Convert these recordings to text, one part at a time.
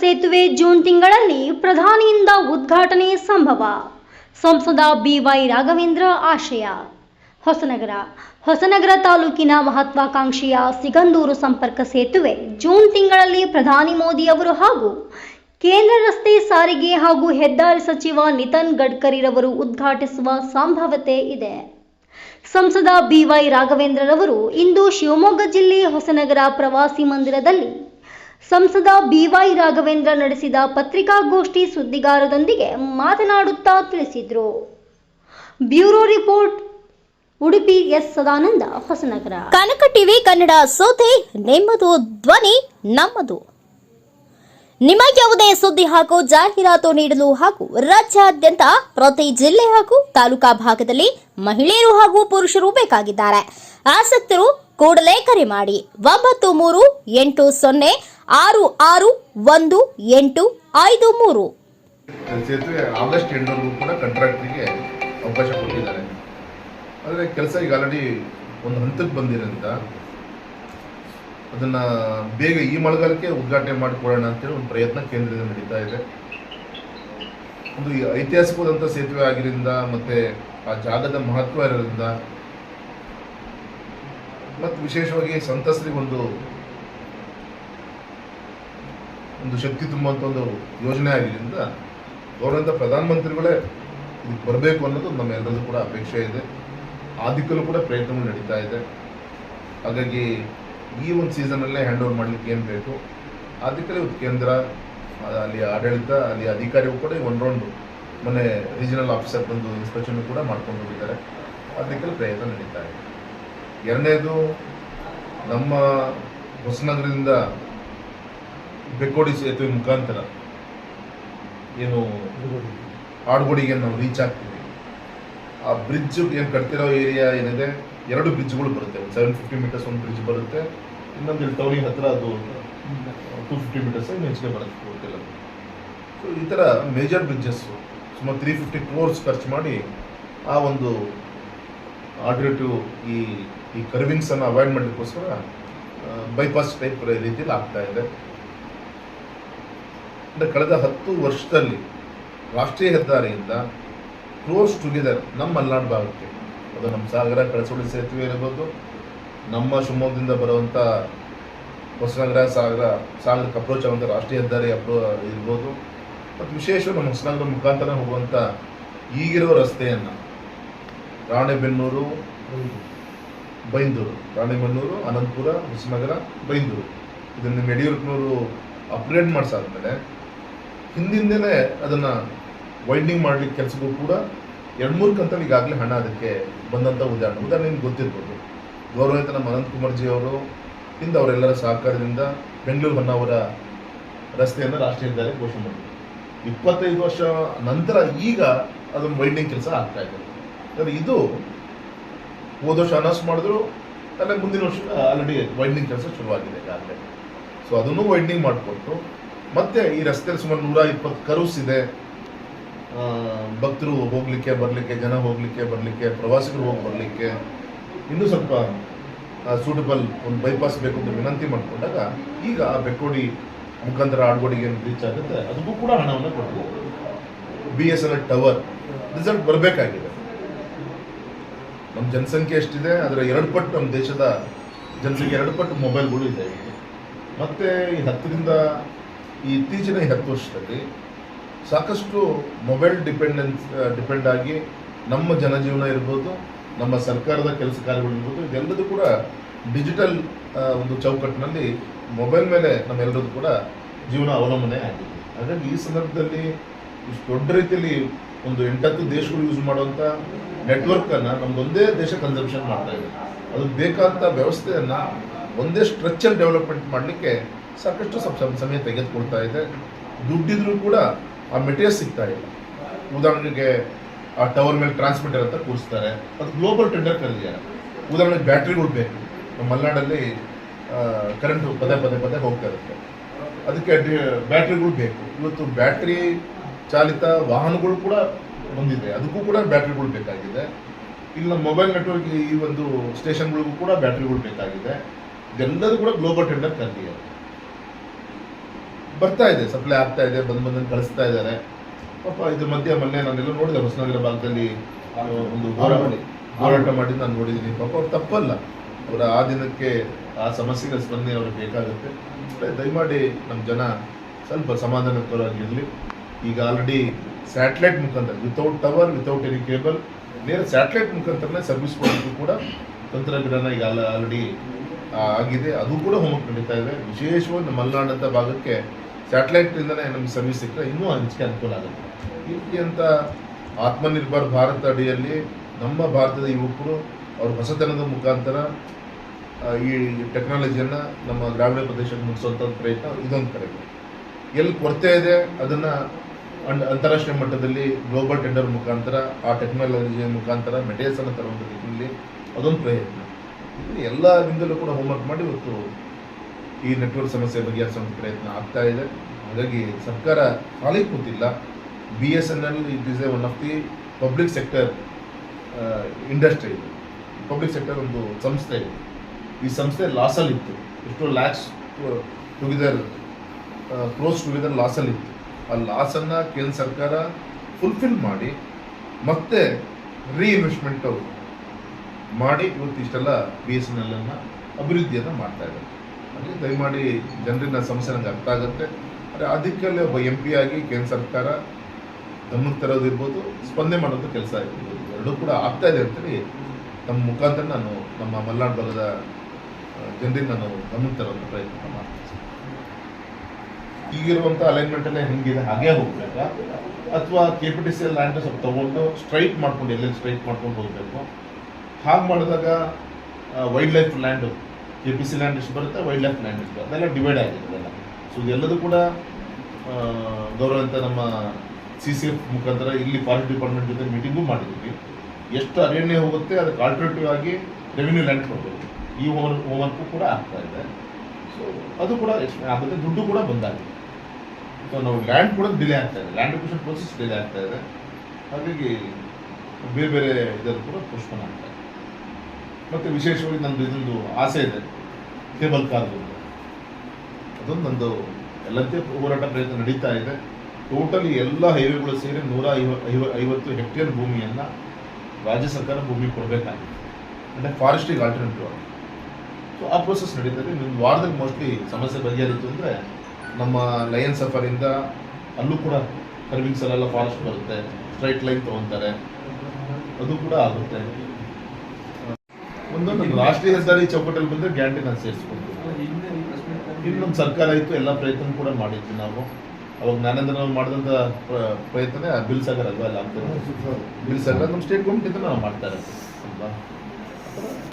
ಸೇತುವೆ ಜೂನ್ ತಿಂಗಳಲ್ಲಿ ಪ್ರಧಾನಿಯಿಂದ ಉದ್ಘಾಟನೆ ಸಂಭವ. ಸಂಸದ ಬಿವೈ ರಾಘವೇಂದ್ರ ಆಶಯ. ಹೊಸನಗರ ಹೊಸನಗರ ತಾಲೂಕಿನ ಮಹತ್ವಾಕಾಂಕ್ಷೆಯ ಸಿಗಂದೂರು ಸಂಪರ್ಕ ಸೇತುವೆ ಜೂನ್ ತಿಂಗಳಲ್ಲಿ ಪ್ರಧಾನಿ ಮೋದಿ ಅವರು ಹಾಗೂ ಕೇಂದ್ರ ರಸ್ತೆ ಸಾರಿಗೆ ಹಾಗೂ ಹೆದ್ದಾರಿ ಸಚಿವ ನಿತಿನ್ ಗಡ್ಕರಿರವರು ಉದ್ಘಾಟಿಸುವ ಸಂಭವತೆ ಇದೆ. ಸಂಸದ ಬಿವೈ ರಾಘವೇಂದ್ರರವರು ಇಂದು ಶಿವಮೊಗ್ಗ ಜಿಲ್ಲೆ ಹೊಸನಗರ ಪ್ರವಾಸಿ ಮಂದಿರದಲ್ಲಿ ಸಂಸದ ಬಿವೈ ರಾಘವೇಂದ್ರ ನಡೆಸಿದ ಪತ್ರಿಕಾಗೋಷ್ಠಿ ಸುದ್ದಿಗಾರರೊಂದಿಗೆ ಮಾತನಾಡುತ್ತಾ ತಿಳಿಸಿದರು. Bureau report, Udupi S. Sadananda, Hosanagara. Kanaka TV Kannada ಸೋತೆ ನಿಮ್ಮದು ಧ್ವನಿ, ನಮ್ಮದು. ನಿಮ್ಮ ಯಾವುದೇ ಸುದ್ದಿ ಹಾಗೂ ಜಾಹೀರಾತು ನೀಡಲು ಹಾಗೂ ರಾಜ್ಯಾದ್ಯಂತ ಪ್ರತಿ ಜಿಲ್ಲೆ ಹಾಗೂ ತಾಲೂಕಾ ಭಾಗದಲ್ಲಿ ಮಹಿಳೆಯರು ಹಾಗೂ ಪುರುಷರು ಬೇಕಾಗಿದ್ದಾರೆ. ಆಸಕ್ತರು ಕೂಡಲೇ ಕರೆ ಮಾಡಿ. ಒಂಬತ್ತು ಮೂರು ಎಂಟು ಸೊನ್ನೆ ಆರು ಆರು ಒಂದು ಎಂಟು ಐದು ಮೂರು. ಸೇತುವೆ ಆಗಸ್ಟ್ ಎಂಟವರೆಗೂ ಕೂಡ ಕಾಂಟ್ರಾಕ್ಟ್ರಿಗೆ ಅವಕಾಶ ಕೊಟ್ಟಿದ್ದಾರೆ. ಆದರೆ ಕೆಲಸ ಈಗ ಆಲ್ರೆಡಿ ಒಂದು ಹಂತಕ್ಕೆ ಬಂದಿರೋದ್ರಿಂದ ಅದನ್ನು ಬೇಗ ಈ ಮಳೆಗಾಲಕ್ಕೆ ಉದ್ಘಾಟನೆ ಮಾಡಿಕೊಡೋಣ ಅಂತೇಳಿ ಒಂದು ಪ್ರಯತ್ನ ಕೇಂದ್ರದಿಂದ ನಡೀತಾ ಇದೆ. ಒಂದು ಐತಿಹಾಸಿಕವಾದಂಥ ಸೇತುವೆ ಆಗಿರೋದ್ರಿಂದ ಮತ್ತು ಆ ಜಾಗದ ಮಹತ್ವ ಇರೋದ್ರಿಂದ ಮತ್ತು ವಿಶೇಷವಾಗಿ ಸಂತ್ರಸ್ತರಿಗೊಂದು ಒಂದು ಶಕ್ತಿ ತುಂಬುವಂಥ ಒಂದು ಯೋಜನೆ ಆಗಿದ್ದರಿಂದ ಗೌರವಂತ ಪ್ರಧಾನಮಂತ್ರಿಗಳೇ ಇದಕ್ಕೆ ಬರಬೇಕು ಅನ್ನೋದು ನಮ್ಮೆಲ್ಲರದ್ದು ಕೂಡ ಅಪೇಕ್ಷೆ ಇದೆ. ಆ ದಿಕ್ಕಲ್ಲೂ ಕೂಡ ಪ್ರಯತ್ನಗಳು ನಡೀತಾ ಇದೆ. ಹಾಗಾಗಿ ಈ ಒಂದು ಸೀಸನಲ್ಲೇ ಹ್ಯಾಂಡ್ ಓವರ್ ಮಾಡಲಿಕ್ಕೆ ಏನು ಬೇಕು? ಆ ದಿಕ್ಕಲ್ಲಿ ಕೇಂದ್ರ ಅಲ್ಲಿ ಆಡಳಿತ, ಅಲ್ಲಿ ಅಧಿಕಾರಿಗಳು ಕೂಡ ಒಂದು ರೌಂಡು ಮೊನ್ನೆ ರೀಜನಲ್ ಆಫೀಸರ್ ಬಂದು ಇನ್ಸ್ಪೆಕ್ಷನ್ ಕೂಡ ಮಾಡ್ಕೊಂಡು ಹೋಗಿದ್ದಾರೆ. ಆ ದಿಕ್ಕಲ್ಲಿ ಪ್ರಯತ್ನ ನಡೀತಾ ಇದೆ. ಎರಡನೇದು ನಮ್ಮ ಹೊಸನಗರದಿಂದ ಬೆಕ್ಕೋಡಿ ಸೇತುವೆ ಮುಖಾಂತರ ಏನು ಆಡುಗೋಡಿಗೆ ನಾವು ರೀಚ್ ಆಗ್ತೀವಿ. ಆ ಬ್ರಿಡ್ಜ್ ಏನು ಕಟ್ತಿರೋ ಏರಿಯಾ ಏನಿದೆ, ಎರಡು ಬ್ರಿಡ್ಜ್ಗಳು ಬರುತ್ತೆ. ಒಂದು ಸೆವೆನ್ ಫಿಫ್ಟಿ ಮೀಟರ್ಸ್ ಒಂದು ಬ್ರಿಡ್ಜ್ ಬರುತ್ತೆ. ಇನ್ನೊಂದು ಇಲ್ಲಿ ಟೌನಿಗೆ ಹತ್ರ ಅದು ಟೂ ಫಿಫ್ಟಿ ಮೀಟರ್ಸ್ ಹೆಚ್ಚಿಗೆ ಬರುತ್ತೆ ಸೊ ಈ ಥರ ಮೇಜರ್ ಬ್ರಿಡ್ಜಸ್ಸು ಸುಮಾರು ತ್ರೀ ಫಿಫ್ಟಿ ಕ್ರೋರ್ಸ್ ಖರ್ಚು ಮಾಡಿ ಆ ಒಂದು ಆಲ್ಟರ್ನೇಟಿವ್ ಈ ಈ ಕರ್ವಿಂಗ್ಸನ್ನು ಅವಾಯ್ಡ್ ಮಾಡಲಿಕ್ಕೋಸ್ಕರ ಬೈಪಾಸ್ ಟೈಪ್ ರೀತಿಯಲ್ಲಿ ಆಗ್ತಾ ಇದೆ. ಅಂದ್ರೆ ಕಳೆದ ಹತ್ತು ವರ್ಷದಲ್ಲಿ ರಾಷ್ಟ್ರೀಯ ಹೆದ್ದಾರಿಯಿಂದ ಕ್ಲೋಸ್ ಟುಗೆದರ್ ನಮ್ಮ ಮಲೆನಾಡು ಭಾಗಕ್ಕೆ. ಅದು ನಮ್ಮ ಸಾಗರ ಕಳಸೋಳಿ ಸೇತುವೆ ಇರ್ಬೋದು, ನಮ್ಮ ಶಿವಮೊಗ್ಗದಿಂದ ಬರುವಂಥ ಹೊಸನಗರ, ಸಾಗರ, ಸಾಗರಕ್ಕೆ ಅಪ್ರೋಚ್ ಆಗುವಂಥ ರಾಷ್ಟ್ರೀಯ ಹೆದ್ದಾರಿ ಅಪ್ರೋ ಇರ್ಬೋದು. ಮತ್ತು ವಿಶೇಷ ನಮ್ಮ ಹೊಸನಗರ ಮುಖಾಂತರ ಹೋಗುವಂಥ ಈಗಿರೋ ರಸ್ತೆಯನ್ನು ರಾಣೆಬೆನ್ನೂರು, ಬೈಂದೂರು, ರಾಣೆಬೆನ್ನೂರು, ಅನಂತಪುರ, ಹೊಸನಗರ, ಬೈಂದೂರು. ಇದನ್ನು ಯಡಿಯೂರಪ್ಪನವರು ಅಪ್ಗ್ರೇಡ್ ಮಾಡಿಸಾದ್ಮೇಲೆ ಹಿಂದಿಂದಲೇ ಅದನ್ನು ವೈಂಡಿಂಗ್ ಮಾಡ್ಲಿಕ್ಕೆ ಕೆಲಸಕ್ಕೂ ಕೂಡ ಎರಡು ಮೂರು ಕಂತಲ್ಲಿ ಈಗಾಗಲೇ ಹಣ ಅದಕ್ಕೆ ಬಂದಂಥ ಉದಾಹರಣೆ. ಉದಾಹರಣೆ ನಿಮ್ಗೆ ಗೊತ್ತಿರ್ಬೋದು ನಮ್ಮ ಅನಂತ್ ಕುಮಾರ್ಜಿ ಅವರು ಇಂದ ಅವರೆಲ್ಲರ ಸಹಕಾರದಿಂದ ಬೆಂಗಳೂರು ಹೊನ್ನಾವರ ರಸ್ತೆಯನ್ನು ರಾಷ್ಟ್ರೀಯ ಹೆದ್ದಾರಿ ಘೋಷಣೆ ಮಾಡಿದ್ರು. ಇಪ್ಪತ್ತೈದು ವರ್ಷ ನಂತರ ಈಗ ಅದನ್ನು ವೈಂಡಿಂಗ್ ಕೆಲಸ ಆಗ್ತಾ ಇದೆ. ಯಾಕಂದ್ರೆ ಇದು ಹೋದ ವರ್ಷ ಅನೌನ್ಸ್ ಮಾಡಿದ್ರು ಅಲ್ಲ ಮುಂದಿನ ವರ್ಷ ಆಲ್ರೆಡಿ ವೈಂಡಿಂಗ್ ಕೆಲಸ ಶುರುವಾಗಿದೆ ಈಗಾಗಲೇ. ಸೊ ಅದನ್ನು ವೈಂಡಿಂಗ್ ಮಾಡಿಕೊಟ್ಟು ಮತ್ತೆ ಈ ರಸ್ತೆಯಲ್ಲಿ ಸುಮಾರು ನೂರ ಇಪ್ಪತ್ತು ಕರುಸ್ ಇದೆ. ಭಕ್ತರು ಹೋಗ್ಲಿಕ್ಕೆ, ಬರಲಿಕ್ಕೆ, ಜನ ಹೋಗ್ಲಿಕ್ಕೆ, ಬರಲಿಕ್ಕೆ, ಪ್ರವಾಸಿಗರು ಹೋಗಿ ಬರಲಿಕ್ಕೆ. ಇನ್ನೂ ಸ್ವಲ್ಪ ಸೂಟಬಲ್ ಒಂದು ಬೈಪಾಸ್ ಬೇಕು ಅಂತ ವಿನಂತಿ ಮಾಡಿಕೊಂಡಾಗ ಈಗ ಆ ಬೆಕ್ಕೋಡಿ ಮುಖಾಂತರ ಆಡ್ಗೋಡಿಗೆ ಏನು ರೀಚ್ ಆಗುತ್ತೆ, ಅದಕ್ಕೂ ಕೂಡ ಹಣವನ್ನು ಕೊಡ್ಬೋದು. B S N L tower result ಬರಬೇಕಾಗಿದೆ. ನಮ್ಮ ಜನಸಂಖ್ಯೆ ಎಷ್ಟಿದೆ, ಅದರ ಎರಡು ಪಟ್ಟು ನಮ್ಮ ದೇಶದ ಜನಸಂಖ್ಯೆ ಎರಡು ಪಟ್ಟು ಮೊಬೈಲ್ಗಳು ಇದೆ. ಮತ್ತೆ ಈ ಹತ್ತರಿಂದ ಈ ಇತ್ತೀಚಿನ ಹತ್ತು ವರ್ಷದಲ್ಲಿ ಸಾಕಷ್ಟು ಮೊಬೈಲ್ ಡಿಪೆಂಡೆನ್ಸ್ ಡಿಪೆಂಡ್ ಆಗಿ ನಮ್ಮ ಜನಜೀವನ ಇರ್ಬೋದು, ನಮ್ಮ ಸರ್ಕಾರದ ಕೆಲಸ ಕಾರ್ಯಗಳು ಇರ್ಬೋದು, ಇದೆಲ್ಲದೂ ಕೂಡ ಡಿಜಿಟಲ್ ಒಂದು ಚೌಕಟ್ಟಿನಲ್ಲಿ ಮೊಬೈಲ್ ಮೇಲೆ ನಮ್ಮೆಲ್ಲರದ್ದು ಕೂಡ ಜೀವನ ಅವಲಂಬನೆ ಆಗಿದೆ. ಹಾಗಾಗಿ ಈ ಸಂದರ್ಭದಲ್ಲಿ ಇಷ್ಟು ದೊಡ್ಡ ರೀತಿಯಲ್ಲಿ ಒಂದು ಎಂಟತ್ತು ದೇಶಗಳು ಯೂಸ್ ಮಾಡುವಂಥ ನೆಟ್ವರ್ಕನ್ನು ನಮ್ದೊಂದೇ ದೇಶ ಕನ್ಸಂಪ್ಷನ್ ಮಾಡ್ತಾ ಇದೆ. ಅದಕ್ಕೆ ಬೇಕಾದಂಥ ವ್ಯವಸ್ಥೆಯನ್ನು ಒಂದೇ ಸ್ಟ್ರಕ್ಚರ್ ಡೆವಲಪ್ಮೆಂಟ್ ಮಾಡಲಿಕ್ಕೆ ಸಾಕಷ್ಟು ಸಮಯ ತೆಗೆದುಕೊಳ್ತಾ ಇದೆ. ದುಡ್ಡಿದ್ರೂ ಕೂಡ ಆ ಮೆಟೀರಿಯಲ್ ಸಿಗ್ತಾ ಇಲ್ಲ. ಉದಾಹರಣೆಗೆ ಆ ಟವರ್ ಮೇಲೆ ಟ್ರಾನ್ಸ್ಮಿಟರ್ ಅಂತ ಕೂರಿಸ್ತಾರೆ. ಅದು ಗ್ಲೋಬಲ್ ಟೆಂಡರ್ ಕರೆದಿದ್ದಾರೆ ಉದಾಹರಣೆಗೆ ಬ್ಯಾಟ್ರಿಗಳು ಬೇಕು. ನಮ್ಮ ಮಲೆನಾಡಲ್ಲಿ ಕರೆಂಟ್ ಪದೇ ಪದೇ ಪದೇ ಹೋಗ್ತಾ ಇರುತ್ತೆ. ಅದಕ್ಕೆ ಬ್ಯಾಟ್ರಿಗಳು ಬೇಕು. ಇವತ್ತು ಬ್ಯಾಟ್ರಿ ಚಾಲಿತ ವಾಹನಗಳು ಕೂಡ ಬಂದಿದೆ. ಅದಕ್ಕೂ ಕೂಡ ಬ್ಯಾಟ್ರಿಗಳು ಬೇಕಾಗಿದೆ. ಇಲ್ಲ ಮೊಬೈಲ್ ನೆಟ್ವರ್ಕ್ ಈ ಒಂದು ಸ್ಟೇಷನ್ಗಳಿಗೂ ಕೂಡ ಬ್ಯಾಟ್ರಿಗಳು ಬೇಕಾಗಿದೆ. ಇದೆಲ್ಲದೂ ಕೂಡ ಗ್ಲೋಬಲ್ ಟೆಂಡರ್ ಕರೆದಿದೆ ಬರ್ತಾ ಇದೆ ಸಪ್ಲೈ ಆಗ್ತಾ ಇದೆ ಬಂದು ಬಂದನ್ನು ಕಳಿಸ್ತಾ ಇದ್ದಾರೆ. ಪಾಪ ಇದ್ರ ಮಧ್ಯೆ ಮೊನ್ನೆ ನಾನೆಲ್ಲ ನೋಡಿದೆ ಹೊಸನಗರ ಭಾಗದಲ್ಲಿ ಒಂದು ಹೋರಾಟ ಹೋರಾಟ ಮಾಡಿದ್ದು ನಾನು ನೋಡಿದ್ದೀನಿ. ಪಾಪ ಅವ್ರು ತಪ್ಪಲ್ಲ. ಅವರ ಆ ದಿನಕ್ಕೆ ಆ ಸಮಸ್ಯೆಗೆ ಸ್ಪಂದನೆ ಅವ್ರಿಗೆ ಬೇಕಾಗುತ್ತೆ. ದಯಮಾಡಿ ನಮ್ಮ ಜನ ಸ್ವಲ್ಪ ಸಮಾಧಾನಕರವಾಗಿರಲಿ ಈಗ ಆಲ್ರೆಡಿ ಸ್ಯಾಟಲೈಟ್ ಮುಖಾಂತರ without tower without any cable ನೇರ ಸ್ಯಾಟಲೈಟ್ ಮುಖಾಂತರನೇ ಸರ್ವಿಸ್ ಕೊಡೋದು ಕೂಡ ತಂತ್ರಜ್ಞಾನ ಈಗ ಆಲ್ರೆಡಿ ಆಗಿದೆ. ಅದು ಕೂಡ ಹೋಮ್ವರ್ಕ್ ನಡೀತಾ ಇದೆ. ವಿಶೇಷವಾಗಿ ನಮ್ಮ ಮಲೆನಾಡಂಥ ಭಾಗಕ್ಕೆ ಸ್ಯಾಟಲೈಟ್ನಿಂದನೇ ನಮ್ಗೆ ಸರ್ವಿಸ್ ಸಿಕ್ಕರೆ ಇನ್ನೂ ಹೆಚ್ಚಿಗೆ ಅನುಕೂಲ ಆಗುತ್ತೆ. ಈ ರೀತಿ ಅಂತ ಆತ್ಮನಿರ್ಭರ್ ಭಾರತ ಅಡಿಯಲ್ಲಿ ನಮ್ಮ ಭಾರತದ ಯುವಕರು ಅವ್ರ ಹೊಸತನದ ಮುಖಾಂತರ ಈ ಟೆಕ್ನಾಲಜಿಯನ್ನು ನಮ್ಮ ಗ್ರಾಮೀಣ ಪ್ರದೇಶಕ್ಕೆ ಮುಗಿಸುವಂಥ ಪ್ರಯತ್ನ ಇದೊಂದು ಕಡೆ. ಎಲ್ಲಿ ಕೊರತೆ ಇದೆ, ಅದನ್ನು ಅಂತಾರಾಷ್ಟ್ರೀಯ ಮಟ್ಟದಲ್ಲಿ ಗ್ಲೋಬಲ್ ಟೆಂಡರ್ ಮುಖಾಂತರ, ಆ ಟೆಕ್ನಾಲಜಿಯ ಮುಖಾಂತರ ಮೆಟೀರಿಯಲ್ಸನ್ನು ತರುವಂಥ ನಿಟ್ಟಿನಲ್ಲಿ ಅದೊಂದು ಪ್ರಯತ್ನ. ಎಲ್ಲ ಎಲ್ಲರಿಂದಲೂ ಕೂಡ ಹೋಮ್ವರ್ಕ್ ಮಾಡಿ ಇವತ್ತು ಈ ನೆಟ್ವರ್ಕ್ ಸಮಸ್ಯೆ ಬಗೆಹರಿಸುವಂಥ ಪ್ರಯತ್ನ ಆಗ್ತಾ ಇದೆ. ಹಾಗಾಗಿ ಸರ್ಕಾರ ಖಾಲಿ ಕೂತಿಲ್ಲ. B S N L it is a one of the public sector industry ಇದು. ಪಬ್ಲಿಕ್ ಸೆಕ್ಟರ್ ಒಂದು ಸಂಸ್ಥೆ ಇದೆ. ಈ ಸಂಸ್ಥೆ ಲಾಸಲ್ಲಿ ಇತ್ತು. ಎಷ್ಟೋ ಲ್ಯಾಕ್ಸ್ ಟುಗೆದರ್ ಕ್ಲೋಸ್ ಟುಗೆದರ್ ಲಾಸಲ್ಲಿ ಇತ್ತು. ಆ ಲಾಸನ್ನು ಕೇಂದ್ರ ಸರ್ಕಾರ ಫುಲ್ಫಿಲ್ ಮಾಡಿ, ಮತ್ತೆ ರೀಇನ್ವೆಸ್ಟ್ಮೆಂಟು ಮಾಡಿ ಇವತ್ತು ಇಷ್ಟೆಲ್ಲ ಬಿ ಎಸ್ ಎನ್ ಎಲ್ ಅನ್ನು ಅಭಿವೃದ್ಧಿಯನ್ನು ಮಾಡ್ತಾ ಇದ್ದಾರೆ. ದಯಮಾಡಿ ಜನರಿನ ಸಮಸ್ಯೆ ನನಗೆ ಅರ್ಥ ಆಗುತ್ತೆ. ಆದರೆ ಅದಕ್ಕಲ್ಲಿ ಒಬ್ಬ ಎಂ ಪಿ ಆಗಿ ಕೇಂದ್ರ ಸರ್ಕಾರ ಗಮನಕ್ಕೆ ತರೋದಿರ್ಬೋದು ಸ್ಪಂದನೆ ಮಾಡೋದು ಕೆಲಸ ಆಗಿರ್ಬೋದು ಎರಡೂ ಕೂಡ ಆಗ್ತಾ ಇದೆ ಅಂತೇಳಿ ನಮ್ಮ ಮುಖಾಂತರ ನಾನು ನಮ್ಮ ಮಲೆನಾಡು ಭಾಗದ ಜನರಿಗೆ ನಾನು ಗಮನಕ್ಕೆ ತರೋದು ಪ್ರಯತ್ನ ಮಾಡ್ತೀನಿ. ಈಗಿರುವಂಥ ಅಲೈನ್ಮೆಂಟಲ್ಲೇ ಹೆಂಗಿದೆ, ಹಾಗೆ ಹೋಗಬೇಕಾ. ಅಥವಾ K P T C land ಸ್ವಲ್ಪ ತೊಗೊಂಡು ಸ್ಟ್ರೈಟ್ ಮಾಡ್ಕೊಂಡು, ಎಲ್ಲೆಲ್ಲಿ ಸ್ಟ್ರೈಟ್ ಮಾಡ್ಕೊಂಡು ಹೋಗಬೇಕು. ಹಾಗೆ ಮಾಡಿದಾಗ wildlife land K P C land ಎಷ್ಟು ಬರುತ್ತೆ ವೈಲ್ಡ್ ಲೈಫ್ ಲ್ಯಾಂಡ್ ಎಷ್ಟು ಬರುತ್ತೆ. ಅದೆಲ್ಲ ಡಿವೈಡ್ ಆಗಿದೆ ಅದೆಲ್ಲ ಸೊ ಇದೆಲ್ಲದೂ ಕೂಡ ಗೌರವ ಅಂತ ನಮ್ಮ ಸಿ ಸಿ ಎಫ್ ಮುಖಾಂತರ ಇಲ್ಲಿ ಫಾರೆಸ್ಟ್ ಡಿಪಾರ್ಟ್ಮೆಂಟ್ ಜೊತೆ ಮೀಟಿಂಗು ಮಾಡಿದ್ವಿ. ಎಷ್ಟು ಅರಣ್ಯ ಹೋಗುತ್ತೆ, ಅದಕ್ಕೆ ಆಲ್ಟರ್ನೇಟಿವ್ ಆಗಿ ರೆವಿನ್ಯೂ ಲ್ಯಾಂಡ್ ಕೊಡಬೇಕು. ಈ ಹೋಮ್ ಹೋಮ್ವರ್ಕು ಕೂಡ ಆಗ್ತಾ ಇದೆ. ಸೊ ಅದು ಕೂಡ ಆಗುತ್ತೆ ದುಡ್ಡು ಕೂಡ ಬಂದಾಗಿದೆ. ಸೊ ನಾವು ಲ್ಯಾಂಡ್ ಕೂಡ ಡಿಲೇ ಆಗ್ತಾ ಇದೆ. ಲ್ಯಾಂಡ್ ಅಕ್ವಿಷನ್ ಪ್ರೋಸೆಸ್ ಡಿಲೇ ಆಗ್ತಾ ಇದೆ. ಹಾಗಾಗಿ ಬೇರೆ ಬೇರೆ ಇದರಲ್ಲಿ ಕೂಡ ಪೋಸ್ಟ್ಪೋನ್ ಆಗ್ತಾ ಇದೆ. ಮತ್ತು ವಿಶೇಷವಾಗಿ ನಂದು ಇದೊಂದು ಆಸೆ ಇದೆ, ಕೇಬಲ್ ಕಾರ್ದು ಅದೊಂದು ನಂದು ಎಲ್ಲಂತೆ ಹೋರಾಟ ಪ್ರಯತ್ನ ನಡೀತಾ ಇದೆ. ಟೋಟಲಿ ಎಲ್ಲ ಹೈವೇಗಳು ಸೇರಿ ನೂರ ಐವ ಐವ, ಐವತ್ತು ಹೆಕ್ಟೇರ್ ಭೂಮಿಯನ್ನು ರಾಜ್ಯ ಸರ್ಕಾರ ಭೂಮಿ ಕೊಡಬೇಕಾಗಿದೆ. ಅಂದರೆ ಫಾರೆಸ್ಟಿಗೆ ಆಲ್ಟರ್ನೇಟಿವ್ ಆಗಿ ಸೊ ಆ ಪ್ರೋಸೆಸ್ ನಡೀತದೆ ಒಂದು ವಾರದಲ್ಲಿ ಮೋಸ್ಟ್ಲಿ ಸಮಸ್ಯೆ ಬಗೆಹರಿತು ಅಂದರೆ ನಮ್ಮ ಲಯನ್ ಸಫರಿಂದ ಅಲ್ಲೂ ಕೂಡ ಕರ್ವಿಂಗ್ಸಲ್ಲೆಲ್ಲ ಫಾರೆಸ್ಟ್ ಬರುತ್ತೆ. ಸ್ಟ್ರೈಟ್ ಲೈನ್ ತೊಗೊತಾರೆ. ಅದು ಕೂಡ ಆಗುತ್ತೆ. ಒಂದೊಂದು ರಾಷ್ಟ್ರೀಯ ಹೆದ್ದಾರಿ ಚೌಕಟ್ಟಲ್ಲಿ ಬಂದ್ರೆ ಗ್ಯಾರಂಟಿ ನಾನು ಸೇರಿಸ್ಕೊಳ್ತೀನಿ ಇನ್ನೊಂದು ಸರ್ಕಾರ ಇತ್ತು ಎಲ್ಲ ಪ್ರಯತ್ನ ಕೂಡ ಮಾಡಿದ್ವಿ ನಾವು. ಅವಾಗ ಜ್ಞಾನೇಂದ್ರ ನಾವು ಮಾಡಿದಂಥ ಪ್ರ- ಪ್ರಯತ್ನನೇ ಆ ಬಿಲ್ ಸಾಗರ್ ಅಲ್ವಾ ಎಲ್ಲ ಆಗ್ತದೆ ಬಿಲ್ ಸಾಗರ್ ನಮ್ಮ ಸ್ಟೇಟ್ ಗೌರ್ಮೆಂಟ್ ನಾವು ಮಾಡ್ತಾ ಇರೋದು ಅಲ್ವಾ?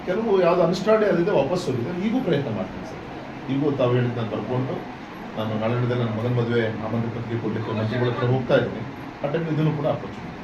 ಕೆಲವು ಯಾವ್ದು ಅನ್ಸ್ಟಾರ್ಡ್ ಅದಿದೆ ವಾಪಸ್ ಹೋಗಿದೆ ಈಗೂ ಪ್ರಯತ್ನ ಮಾಡ್ತೀನಿ ಸರ್. ಈಗೂ ತಾವು ಹೇಳಿದ್ದು ನಾನು ಬರ್ಕೊಂಡು ನಾನು ನಾಳೆ ನನ್ನ ಮಗನ ಮದುವೆ ಪತ್ರಿಕೆ ಕೊಡಲಿಕ್ಕೆ ಮಂತ್ರಿಗಳ ಹತ್ರ ಹೋಗ್ತಾ ಇದ್ದೀನಿ. ಆ ಟೈಮ್ ಇದನ್ನು ಕೂಡ ಅಪರ್ಚುನಿಟಿ